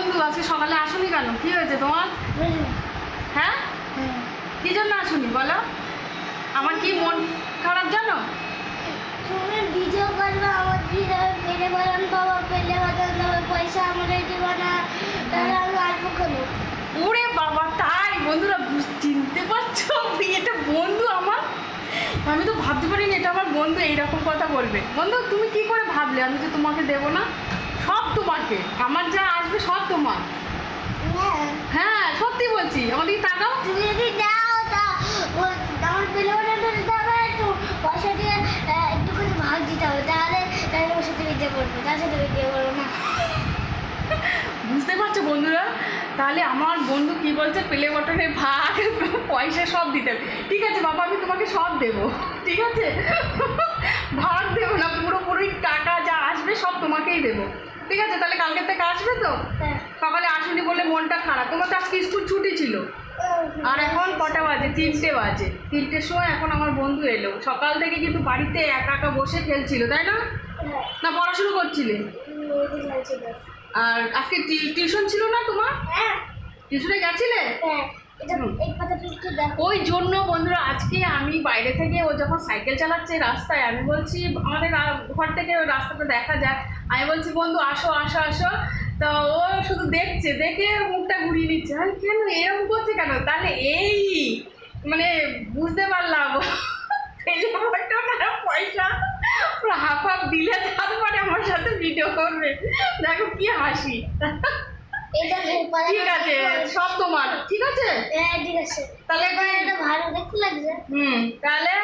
বন্ধু আজকে সকালে আসুনি কেন? কি হয়েছে তোমার? হ্যাঁ? কি জন্য আসুনি বলো? আমার কি মন খারাপ জানো? তুমি ভিডিও করবে আমার পেলে বাবা পেলে পয়সা দেবো না তাহলে আমি ওরে বাবা তাই? বন্ধুরা চিনতে পারছ? এটা বন্ধু আমার? আমি তো ভাবতে পারিনি এটা আমার বন্ধু এইরকম কথা বলবে। বন্ধু তুমি কি করে ভাবলে? আমি যে তোমাকে দেবো না। সব তোমাকে। আমার যা আসবে সব তোমার। হ্যাঁ সত্যি বলছি। আমার দিকে তাকাও? তুমি যদি দাও তা আমার বলেন দিতে হবে একটু পয়সা দিয়ে একটুখানি ভাগ দিতে হবে। তাহলে তাহলে ওর সাথে বিয়ে করব তার সাথে বিয়ে করব না। বুঝতে পারছ বন্ধুরা? তাহলে আমার বন্ধু কি বলছে? পেলে বটনে ভাগ পয়সা সব দিতে হবে। ঠিক আছে বাবা আমি তোমাকে সব দেবো। ঠিক আছে? ভাগ দেবো না পুরোপুরি টাকা যা আসবে সব তোমাকেই দেবো ঠিক আছে তাহলে কালকে থেকে আসবে তো? হ্যাঁ। সকালে আসুনি বলে মনটা খারাপ। তোমার তো আজকে স্কুল ছুটি ছিল। আর এখন কটা বাজে? তিনটে বাজে। তিনটের সময় এখন আমার বন্ধু এলো। সকাল থেকে কিন্তু বাড়িতে একা একা বসে খেলছিল তাই না? হ্যাঁ। না পড়াশুনো করছিলে। আর আজকে টিউশন ছিল না তোমার? হ্যাঁ। টিউশনে গেছিলে? ওই জন্য বন্ধুরা, আজকে আমি বাইরে থেকে ও যখন সাইকেল চালাচ্ছে রাস্তায়, আমি বলছি, আমাদের ঘর থেকে ওই রাস্তাটা দেখা যায় আমি বলছি, বন্ধু, আসো আসো আসো। তো ও শুধু দেখছে, দেখে মুখটা ঘুরিয়ে নিচ্ছে। আমি, কেন? এরকম করছে কেন? তাহলে এই মানে বুঝতে পারলাম। পয়সা, হাফ হাফ দিলে তারপরে আমার সাথে ভিডিও করবে। দেখো কি হাসি। ঠিক আছে সব তোমার। ঠিক আছে? হ্যাঁ ঠিক আছে। তাহলে ভালো দেখতে লাগছে। হুম তাহলে